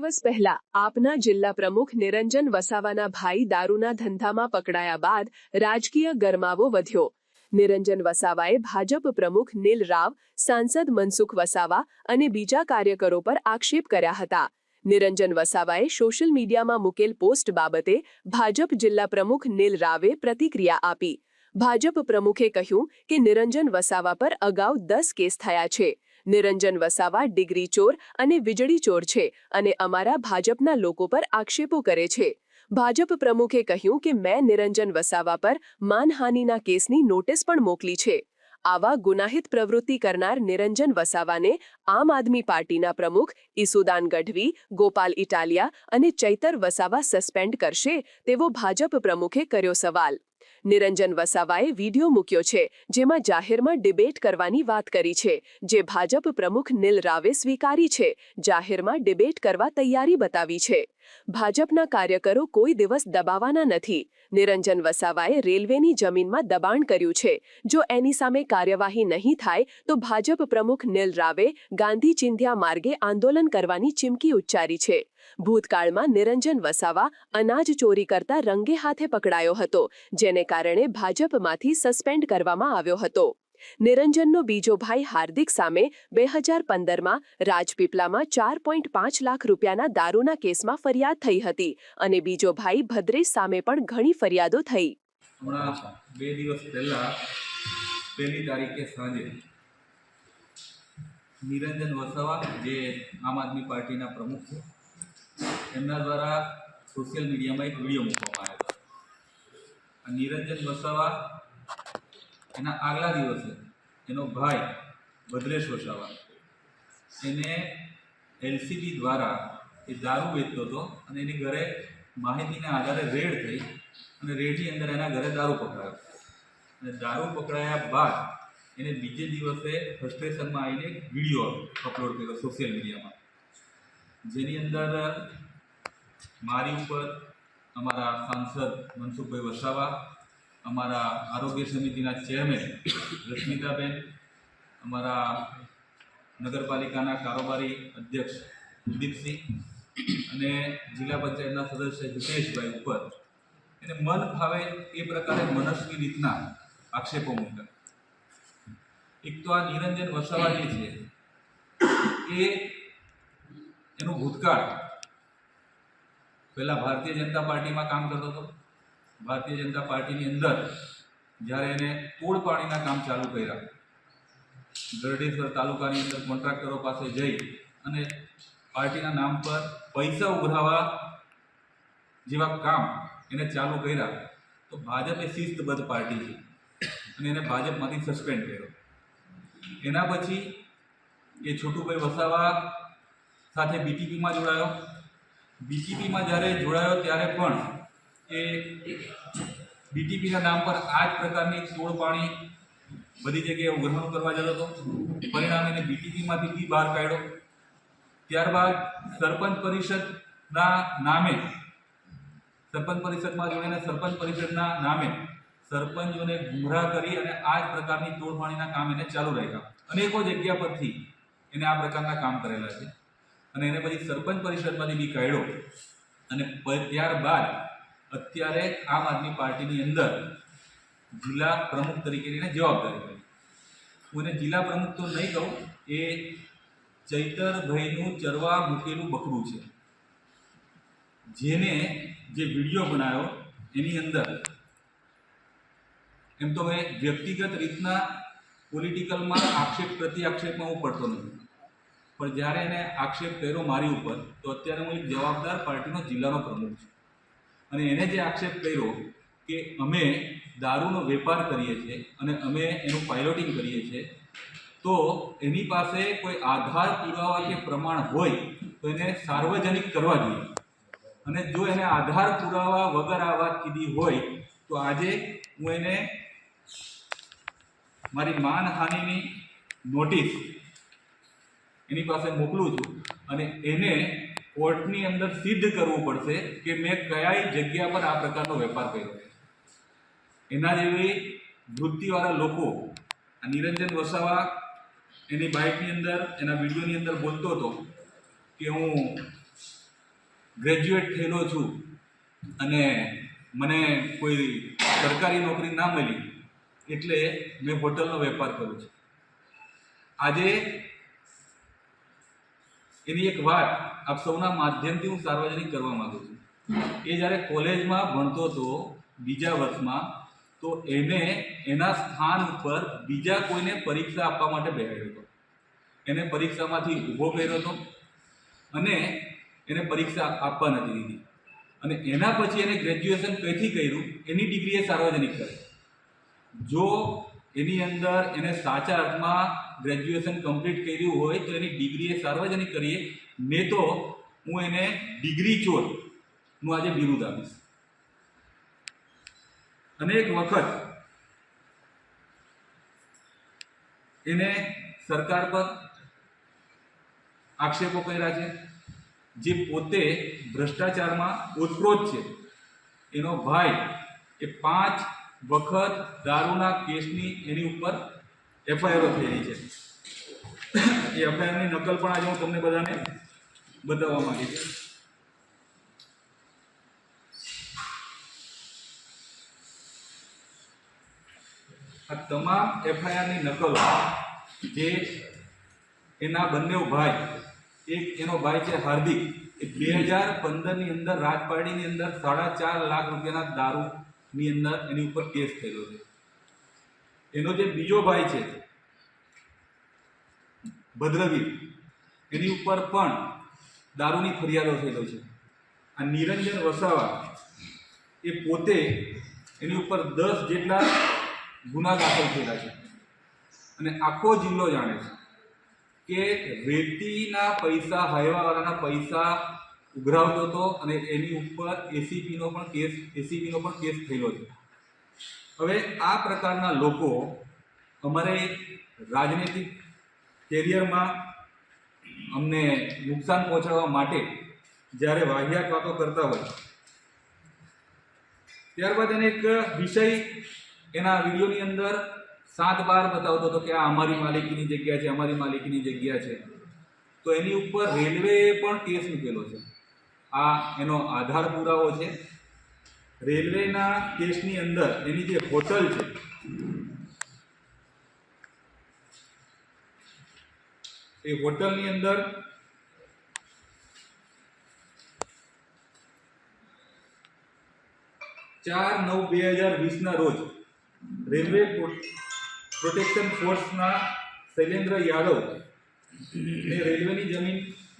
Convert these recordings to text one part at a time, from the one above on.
દિવસ પહેલા આપના જિલ્લા પ્રમુખ નિરંજન વસાવાના ભાઈ દારૂના ધંધામાં પકડાયા બાદ રાજકીય ગરમાવો વધ્યો. નિરંજન વસાવાએ ભાજપ પ્રમુખ નીલ રાવ, સાંસદ મનસુખ વસાવા અને બીજા કાર્યકરો પર આક્ષેપ કર્યા હતા. નિરંજન વસાવાએ સોશિયલ મીડિયામાં મૂકેલ પોસ્ટ બાબતે ભાજપ જિલ્લા પ્રમુખ નીલ રાવે પ્રતિક્રિયા આપી. ભાજપ પ્રમુખે કહ્યું કે નિરંજન વસાવા પર અગાઉ દસ કેસ થયા છે. નિરંજન વસાવા ડિગ્રી ચોર અને વીજળી ચોર છે અને અમારા ભાજપના લોકો પર આક્ષેપો કરે છે. ભાજપ પ્રમુખે કહ્યું કે મેં નિરંજન વસાવા પર માનહાનિના કેસની નોટિસ પણ મોકલી છે. આવા ગુનાહિત પ્રવૃત્તિ કરનાર નિરંજન વસાવાને આમ આદમી પાર્ટીના પ્રમુખ ઈસુદાન ગઢવી, ગોપાલ ઇટાલિયા અને ચૈતર વસાવા સસ્પેન્ડ કરશે તેવો ભાજપ પ્રમુખે કર્યો સવાલ. નિરંજન વસાવાએ વીડિયો મૂક્યો છે, જેમાં જાહેરમાં ડિબેટ કરવાની વાત કરી છે, જે ભાજપ પ્રમુખ નીલ રાવે સ્વીકારી છે, જાહેરમાં ડિબેટ કરવા તૈયારી બતાવી છે. ભાજપના કાર્યકરો કોઈ દિવસ દબાવવાના નથી. નિરંજન વસાવાએ રેલવેની જમીનમાં દબાણ કર્યું છે. જો એની સામે કાર્યવાહી નહીં થાય, તો ભાજપ પ્રમુખ નીલ રાવે ગાંધી ચિંધ્યા માર્ગે આંદોલન કરવાની ચીમકી ઉચ્ચારી છે. ભૂતકાળમાં નિરંજન વસાવા, અનાજ ચોરી કરતા રંગે હાથે પકડાયો હતો, જેને કારણે ભાજપમાંથી સસ્પેન્ડ કરવામાં આવ્યો હતો. નિરંજનનો બીજો ભાઈ હાર્દિક સામે બે હજાર પંદરમાં રાજપીપલામાં ચાર પોઈન્ટ પાંચ લાખ રૂપિયાના દારૂના કેસમાં ફરિયાદ થઈ હતી અને બીજો ભાઈ ભદ્રેશ સામે પણ ઘણી ફરિયાદો થઈ. બે દિવસ પહેલા, પહેલી તારીખે સાંજે, નિરંજન વસાવા, જે આમ આદમી પાર્ટીના પ્રમુખ છે એમના દ્વારા સોશિયલ મીડિયામાં એક વીડિયો મૂકવામાં આવ્યો હતો. નિરંજન વસાવા, એના આગલા દિવસે એનો ભાઈ ભદ્રેશ વસાવા, એને એલસીબી દ્વારા એ દારૂ વેચતો હતો અને એની ઘરે માહિતીના આધારે રેડ થઈ અને રેડની અંદર એના ઘરે દારૂ પકડાયો. અને દારૂ પકડાયા બાદ એને બીજે દિવસે ફ્રસ્ટ્રેશનમાં આવીને વીડિયો અપલોડ કર્યો સોશિયલ મીડિયામાં જેની અંદર મારી ઉપર અમારા સાંસદ મનસુખભાઈ વસાવા, અમારા આરોગ્ય સમિતિના ચેરમેન રશ્મિતાબેન, અમારા નગરપાલિકાના કારોબારી અધ્યક્ષ કુલદીપસિંહ અને જિલ્લા પંચાયતના સદસ્ય હિતેશભાઈ ઉપર એને મન ફાવે એ પ્રકારે મનસ્વી રીતના આક્ષેપો મૂક્યા. એક તો આ નિરંજન વસાવા જે છે, એ એનું ભૂતકાળ પહેલાં ભારતીય જનતા પાર્ટીમાં કામ કરતો હતો. ભારતીય જનતા પાર્ટીની અંદર જ્યારે એને પૂળ પાણીના કામ ચાલુ કર્યા. ગરડેશ્વર તાલુકાની અંદર કોન્ટ્રાક્ટરો પાસે જઈ અને પાર્ટીના નામ પર પૈસા ઉઘરાવા જેવા કામ એને ચાલુ કર્યા. તો ભાજપ એ શિસ્તબદ્ધ પાર્ટી છે અને એને ભાજપમાંથી સસ્પેન્ડ કર્યો. એના પછી એ છોટુભાઈ વસાવા સાથે બીટીપીમાં જોડાયો. બીટીપીમાં જ્યારે જોડાયો ત્યારે પણ એ બીટીપીના નામ પર આ જ પ્રકારની તોડપાણી બધી જગ્યાએ ગ્રહણ કરવા જતો હતો. પરિણામે એને બીટીપીમાંથી બી બહાર કાઢ્યો. ત્યારબાદ સરપંચ પરિષદના નામે સરપંચ પરિષદમાં જોડાઈને સરપંચ પરિષદના નામે સરપંચોને ગુમરાહ કરી અને આ જ પ્રકારની તોડપાણીના કામ એને ચાલુ રાખ્યા. અનેકો જગ્યા પરથી એને આ પ્રકારના કામ કરેલા છે. અને એને પછી સરપંચ પરિષદમાંથી બી કાઢ્યો. અને ત્યારબાદ અત્યારે આમ આદમી પાર્ટીની અંદર જિલ્લા પ્રમુખ તરીકેની જવાબદારી મળી હું એને જિલ્લા પ્રમુખ તો નહીં કહું, એ ચૈતરભાઈનું ચરવા મૂકેલું બકરું છે. જેને જે વીડિયો બનાવ્યો, એની અંદર એમ તો મેં વ્યક્તિગત રીતના પોલિટિકલમાં આક્ષેપ પ્રતિ આક્ષેપમાં હું પડતો નથી. પણ જ્યારે એને આક્ષેપ કર્યો મારી ઉપર, તો અત્યારે હું એક જવાબદાર પાર્ટીનો જિલ્લાનો પ્રમુખ છું. અને એને જે આક્ષેપ કર્યો કે અમે દારૂનો વેપાર કરીએ છીએ અને અમે એનું પાયલોટિંગ કરીએ છીએ, તો એની પાસે કોઈ આધાર પુરાવા કે પ્રમાણ હોય, તો એને સાર્વજનિક કરવા જોઈએ. અને જો એને આધાર પુરાવા વગર આ વાત કીધી હોય, તો આજે હું એને મારી માનહાનિની નોટિસ એની પાસે મોકલું છું અને એને કોર્ટની અંદર સિદ્ધ કરવું પડશે કે મેં કયા જગ્યા પર આ પ્રકારનો વેપાર કર્યો. એના જેવી વૃત્તિવાળા લોકો આ નિરંજન વસાવા એની બાઇકની અંદર, એના વિડીયોની અંદર બોલતો હતો કે હું ગ્રેજ્યુએટ થયેલો છું અને મને કોઈ સરકારી નોકરી ના મળી, એટલે મેં હોટલનો વેપાર કરું છું. આજે એની એક વાત આપ સૌના માધ્યમથી હું સાર્વજનિક કરવા માંગુ છું. એ જ્યારે કોલેજમાં ભણતો હતો બીજા વર્ષમાં, તો એને એના સ્થાન ઉપર બીજા કોઈને પરીક્ષા આપવા માટે બેહાડ્યો હતો. એને પરીક્ષામાંથી ઊભો કર્યો હતો અને એને પરીક્ષા આપવા નથી દીધી. અને એના પછી એને ગ્રેજ્યુએશન કઈથી કર્યું? એની ડિગ્રી એ સાર્વજનિક કરે. જો એની અંદર એને સાચા અર્થમાં ગ્રેજ્યુએશન કમ્પ્લીટ કર્યું હોય તો એની ડિગ્રી એ સાર્વજનિક કરીએ. ને તો હું એને ડિગ્રી ચોર, હું આજે બિરુદ આપીશ. અનેક વખત એને સરકાર પર આક્ષેપો કર્યા છે, જે પોતે ભ્રષ્ટાચારમાં ઓતપ્રોત છે. એનો ભાઈ એ પાંચ વખત દારૂના કેસની એની ઉપર એફઆઈઆરો થયેલી છે. એ એફઆઈઆરની નકલ પણ આજે હું તમને બધાને બતાવવા માંગી છું. આ તમામ એફઆઈઆરની નકલો જે એના બંને ભાઈ, એક એનો ભાઈ છે હાર્દિક, એ બે હજાર પંદરની અંદર રાજપાડીની અંદર સાડા ચાર લાખ રૂપિયાના દારૂની અંદર એની ઉપર કેસ થયેલો છે. એનો જે બીજો ભાઈ છે ભદ્રવીર એની ઉપર પણ દારૂની ફરિયાદો થયેલો છે. આ નિરંજન વસાવા એ પોતે એની ઉપર દસ જેટલા ગુના દાખલ થયેલા છે. અને આખો જિલ્લો જાણે છે કે રેતીના પૈસા, હાઈવાવાળાના પૈસા ઉઘરાવતો હતો અને એની ઉપર એસીપીનો પણ કેસ એસીપીનો પણ કેસ થયેલો છે. હવે આ પ્રકારના લોકો અમારે રાજનૈતિક કેરિયરમાં અમને નુકસાન પહોંચાડવા માટે જ્યારે વાહિયાત વાતો કરતા હોય, ત્યારબાદ એને એક વિષય એના વિડીયોની અંદર સાત બાર બતાવતો હતો કે આ અમારી માલિકીની જગ્યા છે, અમારી માલિકીની જગ્યા છે. તો એની ઉપર રેલવેએ પણ કેસ મૂકેલો છે. આ એનો આધાર પુરાવો છે. રેલવેના કેસની અંદર એની જે હોટલ છે, એ હોટલની અંદર ચાર નવ બે હજાર વીસના રોજ રેલવે પ્રોટેક્શન ફોર્સના શૈલેન્દ્ર યાદવ એ રેલવેની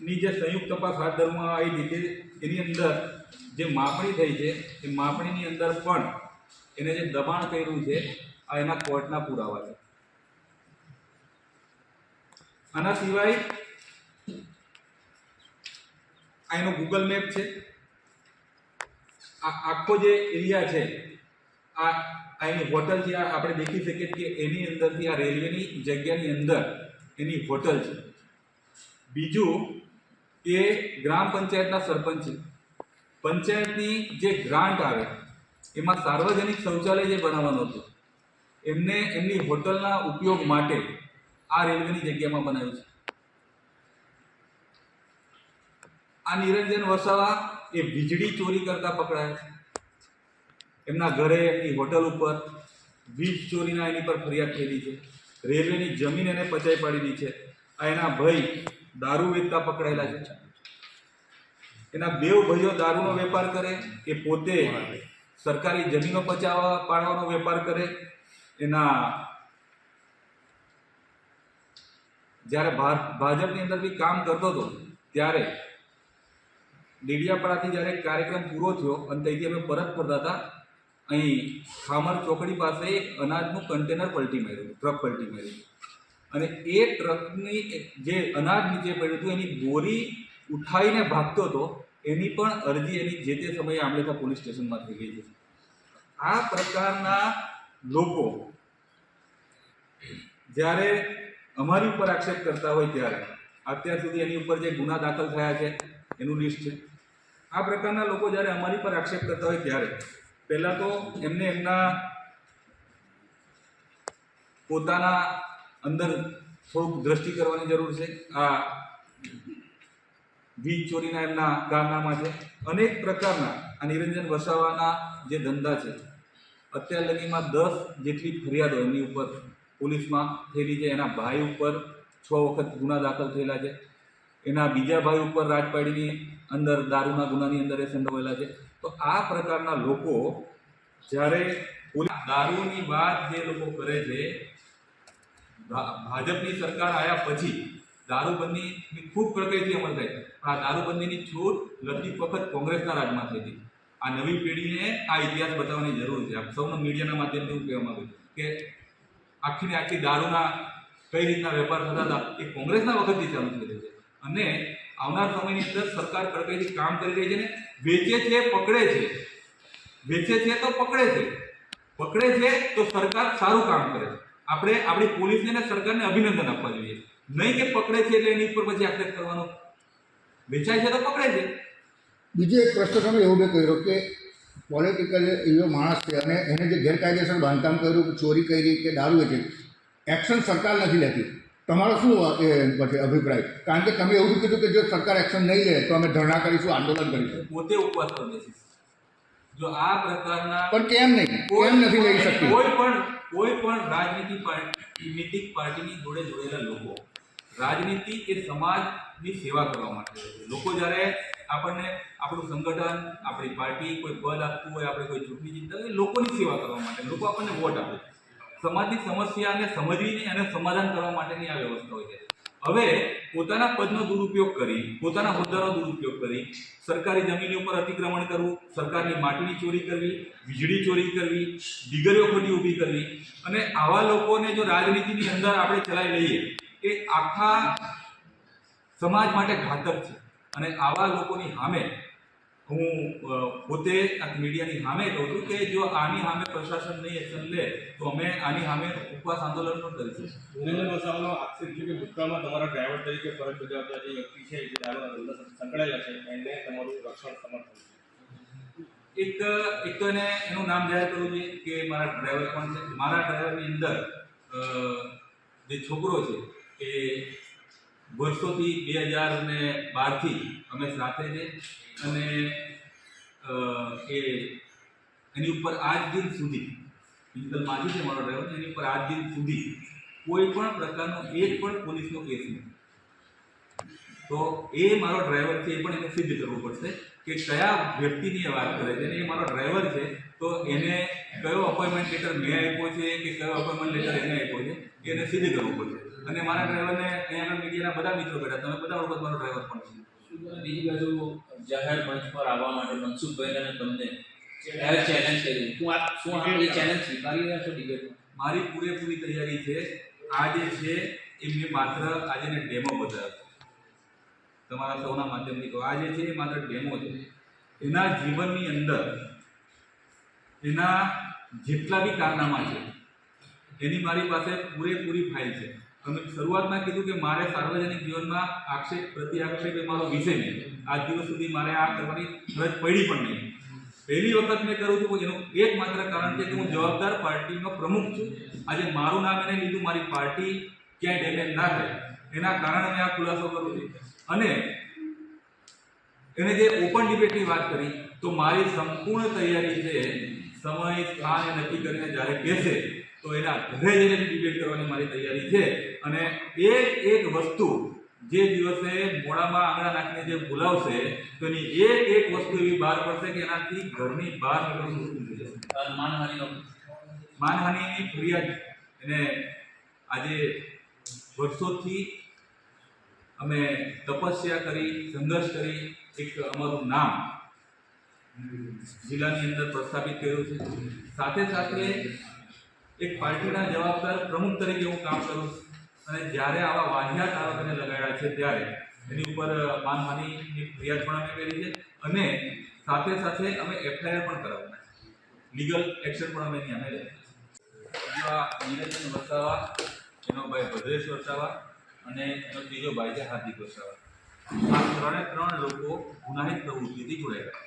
જમીનની જે સંયુક્ત તપાસ હાથ ધરવામાં આવી હતી એની અંદર જે માપણી થઈ છે, એ માપણીની અંદર પણ એને જે દબાણ કર્યું છે, આ એના કોર્ટના પુરાવા છે. આના સિવાય આ એનો ગૂગલ મેપ છે. આ આખો જે એરિયા છે, આ આ એની હોટલ છે આપણે દેખી શકીએ કે એની અંદરથી આ રેલવેની જગ્યાની અંદર એની હોટલ છે. બીજું એ ગ્રામ પંચાયતના સરપંચ પંચાયતની જે ગ્રાન્ટ આવે, એમાં સાર્વજનિક શૌચાલય જે બનાવવાનું હતું, એમને એમની હોટલના ઉપયોગ માટે આ રેલવેની જગ્યામાં બનાવ્યું છે. આ નિરંજન વસાવા એ વીજળી ચોરી કરતા પકડાયા છે. એમના ઘરે એમની હોટલ ઉપર વીજ ચોરીના એની પર ફરિયાદ થયેલી છે. રેલવેની જમીન એને પચાઈ પાડેલી છે. આ એના ભાઈ દારૂ વેચતા પકડાયેલા છે એના બે ભાઈઓ દારૂનો વેપાર કરે, એ પોતે સરકારી જમીનો પચાવવા પાડવાનો વેપાર કરે, એના જ્યારે ભાજપની અંદર બી કામ કરતો હતો, ત્યારે ડેડિયાપાડાથી જ્યારે કાર્યક્રમ પૂરો થયો, અને ત્યાંથી અમે પરત ફરતા હતા, અહીં ખામર ચોકડી પાસે અનાજનું કન્ટેનર પલટી માર્યું ટ્રક પલટી માર્યું. અને એ ટ્રકની જે અનાજ નીચે પડ્યું હતું, એની બોરી ઉઠાવીને ભાગતો હતો, એની પણ અરજી એની જે તે સમયે આંબલેખા પોલીસ સ્ટેશનમાં થઈ ગઈ છે આ પ્રકારના લોકો જ્યારે અમારી ઉપર આક્ષેપ કરતા હોય ત્યારે, અત્યાર સુધી એની ઉપર જે ગુના દાખલ થયા છે, એનું લિસ્ટ છે. આ પ્રકારના લોકો જ્યારે અમારી પર આક્ષેપ કરતા હોય ત્યારે, પહેલાં તો એમને એમના પોતાના અંદર થોડુંક દ્રષ્ટિ કરવાની જરૂર છે. આ વીજ ચોરીના એમના કારનામાં છે. અનેક પ્રકારના આ નિરંજન વસાવાના જે ધંધા છે, અત્યાર લગીમાં દસ જેટલી ફરિયાદો એમની ઉપર પોલીસમાં થયેલી છે. એના ભાઈ ઉપર છ વખત ગુના દાખલ થયેલા છે. એના બીજા ભાઈ ઉપર રાજપાડીની અંદર દારૂના ગુનાની અંદર એ સંડોવાયેલા છે. તો આ પ્રકારના લોકો જ્યારે દારૂની વાત જે લોકો કરે છે ભાજપની સરકાર આવ્યા પછી દારૂબંધીની ખૂબ કડકાઈથી અમલ થાય પણ આ દારૂબંધીની છૂટ લગતી વખત કોંગ્રેસના રાજમાં થઈ હતી. આ નવી પેઢીને આ ઇતિહાસ બતાવવાની જરૂર છે. આપ સૌના મીડિયાના માધ્યમથી હું કહેવા માગું કે આખીને આખી દારૂના કઈ રીતના વેપાર થતા હતા એ કોંગ્રેસના વખતથી ચાલુ થઈ છે. અને આવનાર સમયની અંદર સરકાર કડકાઈથી કામ કરી રહી છે ને વેચે છે, પકડે છે. વેચે છે તો પકડે છે. પકડે છે તો સરકાર સારું કામ કરે છે. આપણે આપણી પોલીસને અને સરકારને અભિનંદન આપવા જોઈએ. નહીં કે પકડે છે એટલે એની ઉપર પછી આપણે કરવાનો. વેચાય છે તો પકડે છે. બીજો એક પ્રશ્ન તમે એવો મેં કર્યો કે પોલિટિકલ એવો માણસ છે અને એને જે ગેરકાયદેસર બાંધકામ કર્યું ચોરી કરી કે દારૂ વેચી એક્શન સરકાર નથી લેતી. તમારો શું એ પછી અભિપ્રાય? કારણ કે તમે એવું કીધું કે જો સરકાર એક્શન નહીં લે તો અમે ધરણા કરીશું આંદોલન કરીશું. પોતે ઉપવાસ બેસીશ જો આ પ્રકારના પણ કેમ નહીં? કેમ નથી લઈ શકતી? કોઈ પણ કોઈ પણ રાજનીતિ પાર્ટી નીતિક પાર્ટીની જોડે જોડેલા લોકો રાજનીતિ એ સમાજની સેવા કરવા માટે લોકો જ્યારે આપણને આપણું સંગઠન આપણી પાર્ટી કોઈ પદ આપતું હોય આપણે કોઈ ચૂંટણી જીતતા હોય લોકોની સેવા કરવા માટે લોકો આપણને વોટ આપે સમાજની સમસ્યાને સમજવીને અને સમાધાન કરવા માટેની આ વ્યવસ્થા હોય છે. હવે પોતાના પદનો દુરુપયોગ કરી, પોતાના હોદ્દાનો દુરુપયોગ કરી, સરકારી જમીન ઉપર અતિક્રમણ કરવું, સરકારની માટીની ચોરી કરવી, વીજળી ચોરી કરવી દીગરીઓ ખોટી ઊભી કરવી અને આવા લોકોને જો રાજનીતિની અંદર આપણે ચલાવી લઈએ, એ આખા સમાજ માટે ઘાતક છે. અને આવા લોકોની સામે હું પોતે આ મીડિયાની સામે કહું છું કે જો આની સામે પ્રશાસન નહીં એક્શન લે તો અમે આની સામે ઉપવાસ આંદોલન પણ કરીશું નિરંજન વસાવાનો આક્ષેપ છે કે ભૂતકાળમાં તમારા ડ્રાઈવર તરીકે ફરજ બજાવતા જે વ્યક્તિ છે જે દારૂના ધંધા સંકળાયેલા છે એને તમારું રક્ષણ સમર્થન એક એક તો એને એનું નામ જાહેર કરવું જોઈએ કે મારા ડ્રાઈવર પણ છે? મારા ડ્રાઈવરની અંદર જે છોકરો છે એ વર્ષોથી બે હજાર ને બારથી અમે સાથે છે. અને એ, એની ઉપર આજ દિન સુધી ડિજિટલ માજી છે મારો ડ્રાઈવર, એની ઉપર આજ દિન સુધી કોઈ પણ પ્રકારનો એક પણ પોલીસનો કેસ નથી. તો એ મારો ડ્રાઈવર છે, એ પણ એને સિદ્ધ કરવું પડશે કે કયા વ્યક્તિની એ વાત કરે છે. અને એ મારો ડ્રાઈવર છે, તો એને કયો અપોઇન્ટમેન્ટ લેટર મેં આપ્યો છે કે કયો અપોઇન્ટમેન્ટ લેટર એને આપ્યો છે, એને સિદ્ધ કરવું પડશે. અને મારા ડ્રાઈવરને અહીંયા મીડિયાના બધા મિત્રો બેઠા તમે બધા વખત મારો ડ્રાઈવર પણ છે? બીજી બાજુ જાહેર મંચ પર આવવા માટે મનસુખભાઈ અને તમને ચેલેન્જ કરી. હું આ શું આપ એ ચેલેન્જ સ્વીકારી રહ્યા છો ડિબેટમાં મારી પૂરેપૂરી તૈયારી છે. આ જે છે એ મેં માત્ર આજે ને ડેમો બતાવ્યો તમારા સૌના માધ્યમથી કહો. આ જે છે એ માત્ર ડેમો છે. એના જીવનની અંદર એના જેટલા બી કારનામા છે એની મારી પાસે પૂરેપૂરી ફાઇલ છે. તમે શરૂઆતમાં કીધું કે મારે સાર્વજનિક જીવનમાં આક્ષેપ પ્રતિ આક્ષેપ એ મારો વિષય નહીં. આજ દિવસ સુધી મારે આ કરવાની ફરજ પડી પણ નહીં. પહેલી વખત મેં કરું છું, એનું એક માત્ર કારણ છે કે હું જવાબદાર પાર્ટીનો પ્રમુખ છું. આજે મારું નામ એને લીધું, મારી પાર્ટી ક્યાંય ડેમેજ ના થાય. એના કારણે મેં આ ખુલાસો કરું છું. અને એને જે ઓપન ડિબેટની વાત કરી, તો મારી સંપૂર્ણ તૈયારી છે, સમય, સ્થાન નક્કી કરીને જ્યારે બેસે તો એના ઘરે જઈને ડિબેટ કરવાની મારી તૈયારી છે. અને એક એક વસ્તુ જે દિવસે મોડામાં આંગળા નાખીને જે બોલાવશે તો એની એક એક વસ્તુ એવી બહાર પડશે કે એનાથી ઘરની બહાર નીકળવું મુશ્કેલ થઈ જશે. માનહાનિનો માનહાનિની ફરિયાદ. એને આજે વર્ષોથી અમે તપસ્યા કરી સંઘર્ષ કરી એક અમારું નામ જિલ્લાની અંદર પ્રસ્થાપિત કર્યું છે. સાથે સાથે એક પાર્ટીના જવાબદાર પ્રમુખ તરીકે હું કામ કરું છું. અને જ્યારે આવા વાહિયાત આરોપીને લગાડ્યા છે ત્યારે એની ઉપર માનહાનિની ફરિયાદ પણ અમે કરી છે અને સાથે સાથે અમે એફઆઈઆર પણ કરાવવાના છે. લીગલ એક્શન પણ અમે એની અમે આ નિરંજન વસાવા, એનો ભાઈ ભદ્રેશ વસાવા અને એનો ત્રીજો ભાઈ છે હાર્દિક વસાવા. આ ત્રણે ત્રણ લોકો ગુનાહિત પ્રવૃત્તિથી જોડાયેલા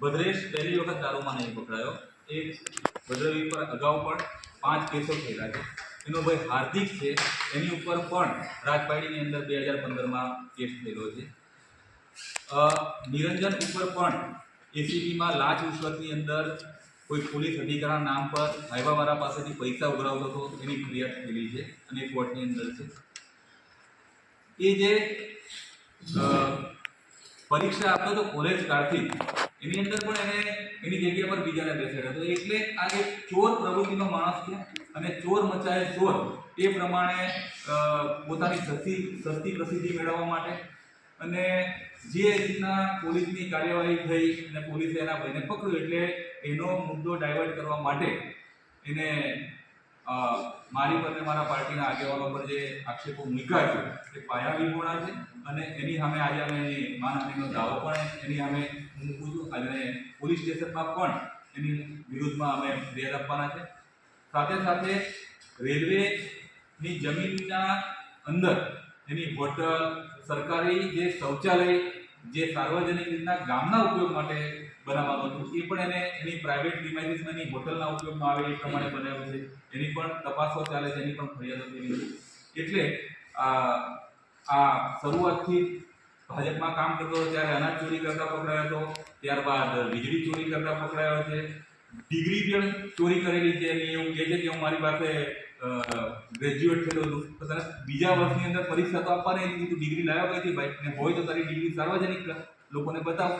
ભદ્રેશ પહેલી વખત દારૂમાં નહીં પકડાયો. એ ભદ્રવી પર અગાઉ પણ પાંચ કેસો થયેલા છે. એનો ભાઈ હાર્દિક છે. એની ઉપર પણ રાજપાડીની અંદર બે હજાર પંદરમાં કેસ થયેલો છે. નિરંજન ઉપર પણ એસીબીમાં લાંચ રૂશ્વતની અંદર કોઈ પોલીસ અધિકારીના નામ પર હાઈવાવાળા પાસેથી પૈસા ઉઘરાવતો હતો. એની ફરિયાદ થયેલી છે અને કોર્ટની અંદર છે. એ જે પરીક્ષા આપતો હતો કોલેજ કાળથી એની અંદર પણ એને એની જગ્યા પર બીજાને બેસાડ્યો. હતો એટલે આ એક ચોર પ્રવૃત્તિનો માણસ છે અને ચોર મચાએ ચોર એ પ્રમાણે પોતાની સસ્તી સસ્તી પ્રસિદ્ધિ મેળવવા માટે અને જે રીતના પોલીસની કાર્યવાહી થઈ અને પોલીસે એના ભાઈને પકડ્યો એટલે એનો મુદ્દો ડાયવર્ટ કરવા માટે એને મારી પર મારા પાર્ટીના આગેવાનો પર જે આક્ષેપો મૂક્યા છે, એ પાયા વિહોણા છે અને એની સામે આજે અમે એની માનહાનિનો દાવો પણ એની સામે હું પૂછું અને પોલીસ સ્ટેશનમાં પણ એની વિરુદ્ધમાં અમે ફરિયાદ આપવાના છે. સાથે સાથે રેલવેની જમીનના અંદર એની હોટલ, સરકારી જે શૌચાલય, જે સાર્વજનિક રીતના ગામના ઉપયોગ માટે બનાવવાનું હતું એ પણ એને એની પ્રાઇવેટ પ્રિમાઇસીસમાં એની હોટલના ઉપયોગમાં આવે એ પ્રમાણે બનાવ્યું છે. એની પણ તપાસો ચાલે છે, એની પણ ફરિયાદો કરી એટલે આ શરૂઆતથી ભાજપમાં કામ કરતો હતો, ત્યારે અનાજ ચોરી કરતા પકડાયો હતો, ત્યારબાદ વીજળી ચોરી કરતા પકડાયો છે. ડિગ્રી પણ ચોરી કરેલી છે અને એવું કહે છે કે હું મારી પાસે ગ્રેજ્યુએટ થયેલો છું. તો તને બીજા વર્ષની અંદર પરીક્ષા તો આપવાની હતી, તું ડિગ્રી લાવ્યો કઈ હતી ભાઈ, ને હોય તો તારી ડિગ્રી સાર્વજનિક લોકોને બતાવો.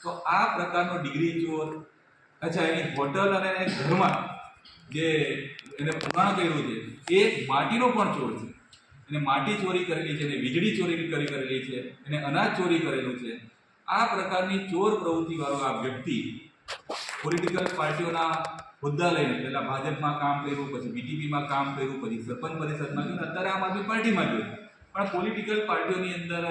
તો આ પ્રકારનો ડિગ્રી ચોર, અચ્છા, એની હોટલ અને એને ઘરમાં જે એને પુરાણ કર્યું છે, એ માટીનો પણ ચોર છે. એને માટી ચોરી કરેલી છે એને વીજળી ચોરી કરી કરેલી છે એને અનાજ ચોરી કરેલું છે, આ પ્રકારની ચોર પ્રવૃત્તિવાળો આ વ્યક્તિ પોલિટિકલ પાર્ટીઓના હોદ્દા લઈને, પહેલાં ભાજપમાં કામ કર્યું, પછી બીટીપીમાં કામ કર્યું, પછી સરપંચ પરિષદમાં ગયું અત્યારે આમ આદમી પાર્ટીમાં ગયું. પણ પોલિટિકલ પાર્ટીઓની અંદર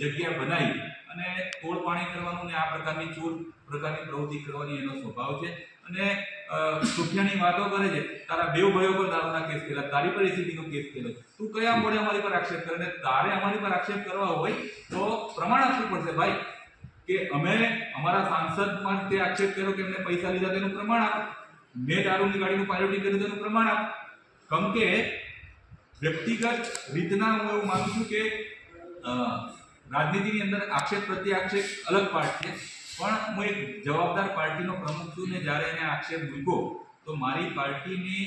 જગ્યા બનાવી અને તોડ પાણી કરવાનું ને આ પ્રકારની ચોર, પ્રકારની પ્રવૃત્તિ કરવાની એનો સ્વભાવ છે. અને અ, સુફિયાની વાતો કરે છે. તારા બે ભાઈઓ પર દારૂના કેસ કર્યા તારી પર એસીબીનો કેસ કર્યો. તું કયા મોડે અમારી પર આક્ષેપ કરે તારે અમારી પર આક્ષેપ કરવા હોય તો પ્રમાણ આપવું પડશે ભાઈ. કે અમે અમારા સાંસદમાં તે આક્ષેપ કર્યો કે એમને પૈસા લીધા તેનું પ્રમાણ આપ. મેં દારૂની ગાડીનું પાયલોટિંગ કર્યું તેનું પ્રમાણ આપ. કેમ કે વ્યક્તિગત રીતના હું એવું માનું છું કે રાજનીતિની અંદર આક્ષેપ પ્રત્યે આક્ષેપ અલગ પાઠ છે. પણ હું એક જવાબદાર પાર્ટીનો પ્રમુખ છું ને જ્યારે એને આક્ષેપ મૂક્યો, તો મારી પાર્ટીની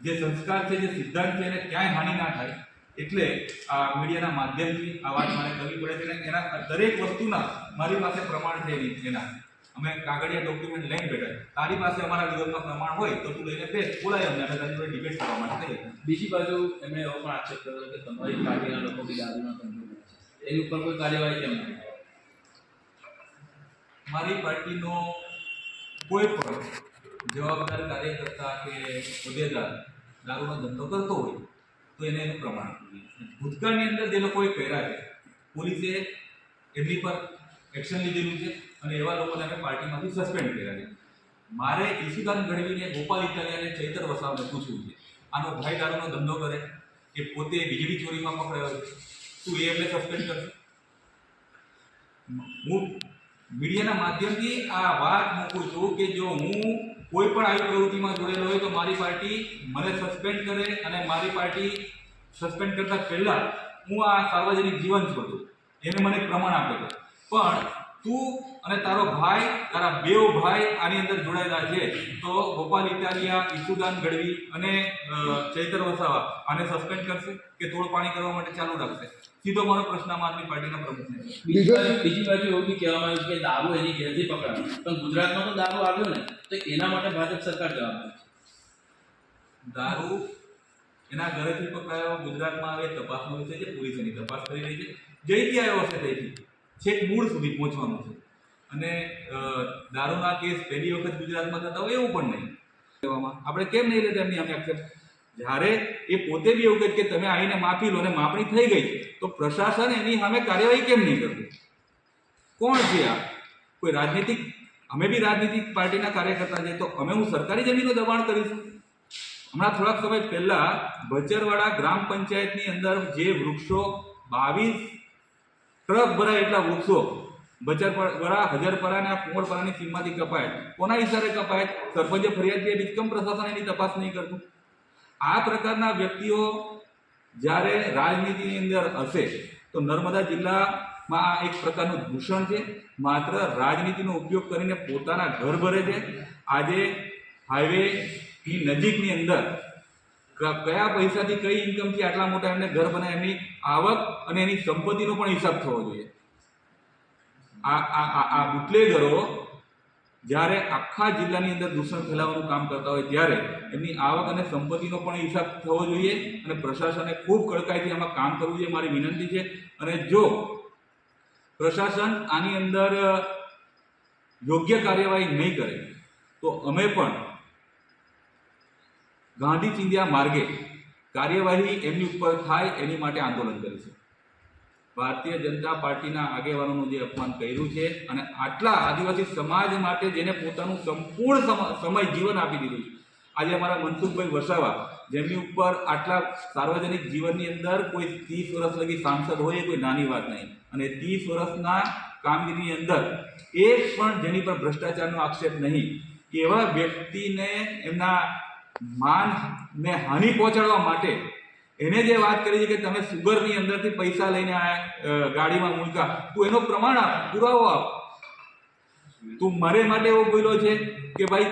જે સંસ્કાર છે, જે સિદ્ધાંત છે, એને ક્યાંય હાનિ ના થાય. એટલે આ મીડિયાના માધ્યમથી આ વાત મારે કરવી પડે છે એના દરેક વસ્તુના મારી પાસે પ્રમાણ છે એની અમે કાગળિયા ડોક્યુમેન્ટ લઈને બેઠા તારી પાસે અમારા વિરોધમાં પ્રમાણ હોય તો તું લઈને બેસ, બોલાય અમને, અમે તારી જોડે ડિબેટ કરવા માટે થઈએ બીજી બાજુ એમણે એવો પણ આક્ષેપ કર્યો કે તમારી પાર્ટીના લોકો બી દારૂના છે. એની ઉપર કોઈ કાર્યવાહી કેમ નહીં મારી પાર્ટીનો કોઈ પણ જવાબદાર કાર્યકર્તા કે હોદ્દેદાર દારૂનો ધંધો કરતો હોય, તો એને એનું પ્રમાણ ભૂતકાળની અંદર જે લોકોએ કર્યા છે, પોલીસે એમની પર એક્શન લીધેલું છે અને એવા લોકોને અમે પાર્ટીમાંથી સસ્પેન્ડ કર્યા છે. મારે ઈશુદાન ગઢવીને ગોપાલ ઇટાલિયાને ચૈતર વસાવને પૂછવું છે, આનો ભાઈ દારૂનો ધંધો કરે કે પોતે વીજળી ચોરીમાં પકડાયો છે શું એ એમને સસ્પેન્ડ કરશે? હું મીડિયાના માધ્યમથી આ વાત મૂકું છું કે જો હું કોઈ પણ આવી પ્રવૃત્તિમાં જોડેલો હોય તો મારી પાર્ટી મને સસ્પેન્ડ કરે અને મારી પાર્ટી સસ્પેન્ડ કરતા પહેલા હું આ સાર્વજનિક જીવન છું એને મને પ્રમાણ આપે પણ તું અને તારો ભાઈ તારા બેવ ભાઈ આની અંદર જોડાયેલા છે. તો ગોપાલ ઇટાલિયા ઈસુદાન ગઢવી અને ચૈતર વસાવા આને સસ્પેન્ડ કરશે કે તોડ પાણી કરવા માટે ચાલુ રાખશે? સીધો મારો પ્રશ્ન આમ આદમી પાર્ટીના પ્રમુખને બીજી બાજુ એવું બી કહેવામાં આવ્યું કે દારૂ એની ઘેરથી પકડાયો પણ ગુજરાતમાં તો દારૂ આવ્યો ને તો એના માટે ભાજપ સરકાર જવાબદાર છે. દારૂ એના ઘરેથી પકડાયો ગુજરાતમાં આવે તપાસનો વિષય છે પોલીસ એની તપાસ કરી રહી છે? જઈથી આવ્યો હશે ત્યાંથી. છેક મૂળ સુધી પહોંચવાનું છે. અને દારૂના કેસ પહેલી વખત ગુજરાતમાં થતા હોય એવું પણ નહીં. કહેવામાં. આપણે કેમ નહીં લેતા એમની અમે એક્સેપ્ટ જ્યારે એ પોતે બી એવું કહે કે તમે આવીને માપી લો અને માપણી થઈ ગઈ તો પ્રશાસન એની સામે કાર્યવાહી કેમ નહીં કરતું? કોણ છે આ? કોઈ રાજનીતિક? અમે બી રાજનીતિક પાર્ટીના કાર્યકર્તા છે તો અમે હું સરકારી જમીનનું દબાણ કરીશું હમણાં થોડાક સમય પહેલાં ભચરવાડા ગ્રામ પંચાયતની અંદર જે વૃક્ષો બાવીસ ટ્રક ભરાય એટલા વૃક્ષો. બચરવાડા હજારપરા અને આ કુંવરપરાની સીમમાંથી કપાય. કોના ઇશારે કપાય? સરપંચે ફરિયાદ કરી બીજકમ પ્રશાસન એની તપાસ નહીં કરતું. આ પ્રકારના વ્યક્તિઓ જ્યારે રાજનીતિની અંદર હશે, તો નર્મદા જિલ્લામાં આ એક પ્રકારનું દૂષણ છે. માત્ર રાજનીતિનો ઉપયોગ કરીને પોતાના ઘર ભરે છે. આજે હાઈવેની નજીકની અંદર કયા પૈસાથી કઈ ઇન્કમથી આટલા મોટા એમને ઘર બનાવે એમની આવક અને એની સંપત્તિનો પણ હિસાબ થવો જોઈએ. આ આ આ બુટલેગરો જ્યારે આખા જિલ્લાની અંદર દૂષણ ફેલાવવાનું કામ કરતા હોય, ત્યારે એમની આવક અને સંપત્તિનો પણ હિસાબ થવો જોઈએ અને પ્રશાસને ખૂબ કડકાઈથી આમાં કામ કરવું જોઈએ મારી વિનંતી છે. અને જો પ્રશાસન આની અંદર યોગ્ય કાર્યવાહી નહીં કરે, તો અમે પણ ગાંધી ચિંધ્યા માર્ગે કાર્યવાહી એમની ઉપર થાય એની માટે આંદોલન કરીશું ભારતીય જનતા પાર્ટીના આગેવાનોનું જે અપમાન કર્યું છે અને આટલા આદિવાસી સમાજ માટે જેને પોતાનું સંપૂર્ણ સમ- સમય જીવન આપી દીધું છે. આજે અમારા મનસુખભાઈ વસાવા, જેમની ઉપર આટલા સાર્વજનિક જીવનની અંદર કોઈ ત્રીસ વર્ષ લગી સાંસદ હોય એ કોઈ નાની વાત નહીં. અને ત્રીસ વર્ષના કામગીરીની અંદર એક પણ જેની પર ભ્રષ્ટાચારનો આક્ષેપ નહીં. એવા વ્યક્તિને એમના માનને હાનિ પહોંચાડવા માટે એને જે વાત કરી છે કે તમે સુગરની અંદરથી પૈસા લઈને આ ગાડીમાં મૂકા તું એનો પ્રમાણ આપ, પુરાવો આપ. તું મારે માટે એવો બોલ્યો છે કે ભાઈ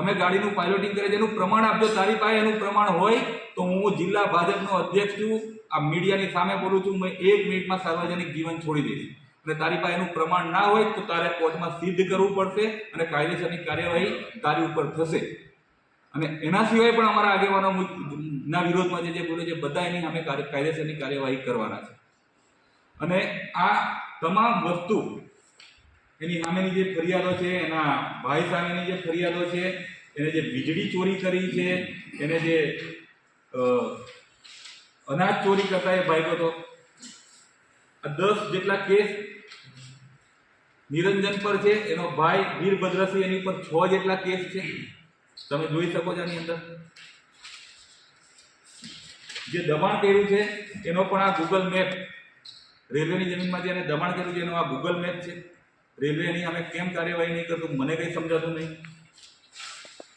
અમે ગાડીનું પાયલોટિંગ કરે છે, એનું પ્રમાણ આપજો, તારી પાસે એનું પ્રમાણ હોય તો હું જિલ્લા ભાજપનો અધ્યક્ષ છું. આ મીડિયાની સામે બોલું છું, મેં એક મિનિટમાં સાર્વજનિક જીવન છોડી દઈશ અને તારી પાસે એનું પ્રમાણ ના હોય તો તારે કોર્ટમાં સિદ્ધ કરવું પડશે અને કાયદેસરની કાર્યવાહી તારી ઉપર થશે. અને એના સિવાય પણ અમારા આગેવાનો ના વિરોધમાં જે જે બોલે છે બધા એની અમે કાયદેસરની કાર્યવાહી કરવાના છે. અને આ તમામ વસ્તુ, એની સામેની જે ફરિયાદો છે, એના ભાઈ સામેની જે ફરિયાદો છે, એને જે વીજળી ચોરી કરી છે, એને જે અનાજ ચોરી કરતા એ ભાઈ હતો આ દસ જેટલા કેસ નિરંજન પર છે. એનો ભાઈ વીરભદ્રસિંહ એની પર છ જેટલા કેસ છે. તમે જોઈ શકો છો આની અંદર. જે દબાણ કર્યું છે, એનો પણ આ ગૂગલ મેપ રેલવેની જમીનમાંથી એને દબાણ કર્યું છે, એનો આ ગૂગલ મેપ છે. રેલવેની અમે કેમ કાર્યવાહી નહીં કરતું મને કંઈ સમજાતું નહીં.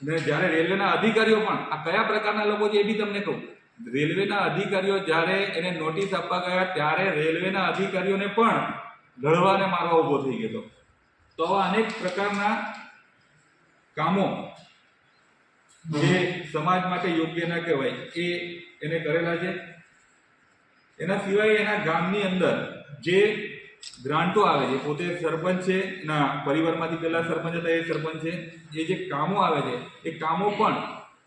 ને જ્યારે રેલવેના અધિકારીઓ પણ, આ કયા પ્રકારના લોકો છે એ બી તમને કહું. રેલવેના અધિકારીઓ જ્યારે એને નોટિસ આપવા ગયા, ત્યારે રેલવેના અધિકારીઓને પણ લડવાને મારવા ઊભો થઈ ગયો તો આવા અનેક પ્રકારના કામો જે સમાજ માટે યોગ્ય ના કહેવાય એ એને કરેલા છે. એના સિવાય એના ગામની અંદર જે ગ્રાન્ટો આવે છે પોતે સરપંચ છે ના પરિવારમાંથી પહેલા સરપંચ હતા એ સરપંચ છે એ જે કામો આવે છે એ કામો પણ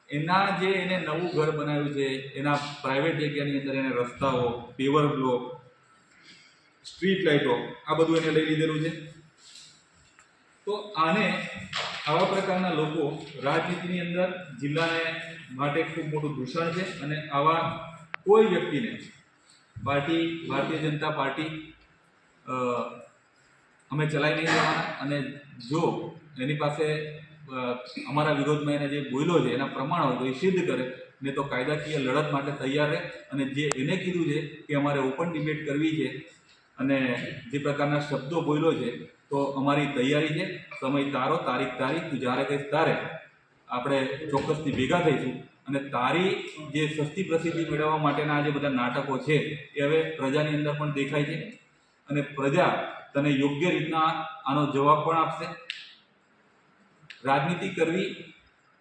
એના જે એને નવું ઘર બનાવ્યું છે એના પ્રાઇવેટ જગ્યાની અંદર એને રસ્તાઓ પેવર બ્લોક સ્ટ્રીટ લાઇટો આ બધું એને લઈ લીધેલું છે. તો આને આવા પ્રકારના લોકો રાજનીતિની અંદર જિલ્લાને માટે ખૂબ મોટું દૂષણ છે અને આવા કોઈ વ્યક્તિને પાર્ટી, ભારતીય જનતા પાર્ટી અમે ચલાવી નહીં જવાના. અને જો એની પાસે અમારા વિરોધમાં એને જે બોલ્યો છે, એના પ્રમાણ હોય તો એ સિદ્ધ કરે. ને તો કાયદાકીય લડત માટે તૈયાર રહે. અને જે એને કીધું છે કે અમારે ઓપન ડિબેટ કરવી છે અને જે પ્રકારના શબ્દો બોલ્યો છે તો અમારી તૈયારી છે. સમય તારો, તારીખ તારીખ તું જ્યારે કહીશ તારે આપણે ચોક્કસથી ભેગા થઈશું. અને તારી જે સસ્તી પ્રસિદ્ધિ મેળવવા માટેના આ જે બધા નાટકો છે, એ હવે પ્રજાની અંદર પણ દેખાય છે. અને પ્રજા તને યોગ્ય રીતના આનો જવાબ પણ આપશે. રાજનીતિ કરવી,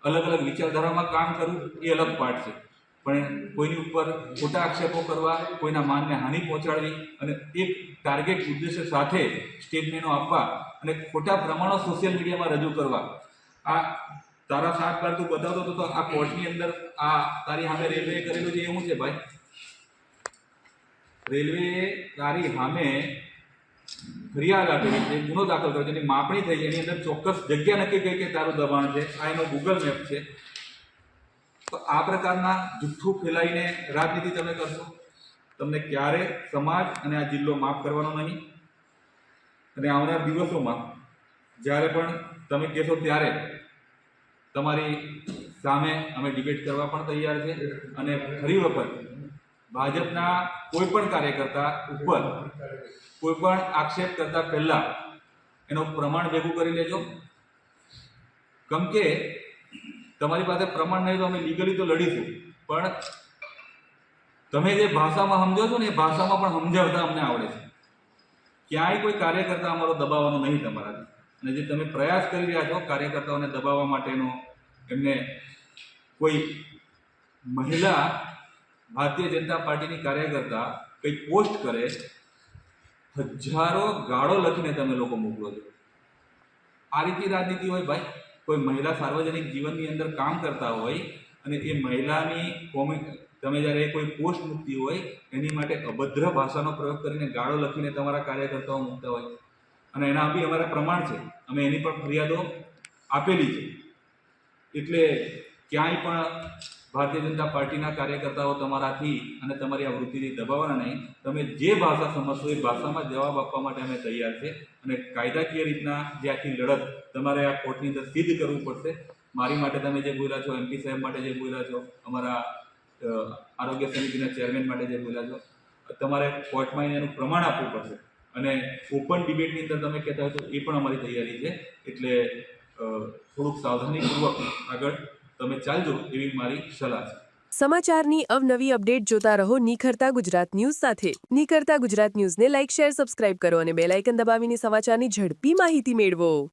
અલગ અલગ વિચારધારામાં કામ કરવું, એ અલગ પાઠ છે. પણ કોઈની ઉપર ખોટા આક્ષેપો કરવા, કોઈના માનને હાનિ પહોંચાડવી અને એક ટાર્ગેટ ઉદ્દેશ્ય સાથે સ્ટેટમેન્ટો આપવા અને ખોટા પ્રમાણો સોશિયલ મીડિયામાં રજૂ કરવા. આ તારા સાત બાર તું બતાવતો તો આ કોર્ટની અંદર આ તારી સામે રેલવે કરેલું છે, એ શું છે ભાઈ? રેલવે તારી સામે ફરિયાદ આપેલી છે ગુનો દાખલ કર્યો એની માપણી થઈ એની અંદર ચોક્કસ જગ્યા નક્કી કરી કે તારું દબાણ છે, આ એનો ગૂગલ મેપ છે. તો આ પ્રકારના જુઠ્ઠું ફેલાઈને રાજનીતિ તમે કરશો. તમને ક્યારે સમાજ અને આ જિલ્લો માફ કરવાનો નહીં. અને આવનાર દિવસોમાં જ્યારે પણ તમે કહેશો ત્યારે તમારી સામે અમે ડિબેટ કરવા પણ તૈયાર છે અને ફરી વખત ભાજપના કોઈ પણ કાર્યકર્તા ઉપર કોઈ પણ આક્ષેપ કરતા પહેલા એનું પ્રમાણ ભેગું કરી લેજો. કેમ કે તમારી પાસે પ્રમાણ નહીં તો અમે લીગલી તો લડીશું. પણ તમે જે ભાષામાં સમજો છો ને એ ભાષામાં પણ સમજાવતા અમને આવડે છે. ક્યાંય કોઈ કાર્યકર્તા અમારો દબાવવાનો નહીં તમારાથી. અને જે તમે પ્રયાસ કરી રહ્યા છો કાર્યકર્તાઓને દબાવવા માટેનો, એમને કોઈ મહિલા ભારતીય જનતા પાર્ટીની કાર્યકર્તા કંઈક પોસ્ટ કરે, હજારો ગાળો લખીને તમે લોકો મોકલો છો. આ રીતની રાજનીતિ હોય ભાઈ. કોઈ મહિલા સાર્વજનિક જીવનની અંદર કામ કરતા હોય અને એ મહિલાની કોમે તમે જ્યારે કોઈ પોસ્ટ મૂકતી હોય, એની માટે અભદ્ર ભાષાનો પ્રયોગ કરીને ગાળો લખીને તમારા કાર્યકર્તાઓ મૂકતા હોય. અને એના બી અમારા પ્રમાણ છે. અમે એની પણ ફરિયાદો આપેલી છે. એટલે ક્યાંય પણ ભારતીય જનતા પાર્ટીના કાર્યકર્તાઓ તમારાથી અને તમારી આ વૃત્તિથી દબાવવાના નહીં. તમે જે ભાષા સમજશો એ ભાષામાં જવાબ આપવા માટે અમે તૈયાર છે અને કાયદાકીય રીતના જે આખી લડત તમારે આ કોર્ટની અંદર સિદ્ધ કરવું પડશે. મારી માટે તમે જે બોલ્યા છો એમપી સાહેબ માટે જે બોલ્યા છો, અમારા આરોગ્ય સમિતિના ચેરમેન માટે જે બોલ્યા છો, તમારે કોર્ટમાં એને પ્રમાણ આપવું પડશે. અને ઓપન ડિબેટની અંદર તમે કહેતા હોય તો એ પણ અમારી તૈયારી છે. એટલે થોડુંક સાવધાનીપૂર્વક આગળ તમે ચાલજો એવી મારી સલાહ છે. સમાચારની અવનવી અપડેટ જોતા રહો નિખરતા ગુજરાત ન્યૂઝ સાથે. નિખરતા ગુજરાત ન્યૂઝને લાઇક, શેર, સબસ્ક્રાઇબ કરો અને બેલ દબાવીને સમાચારની ઝડપી માહિતી મેળવો.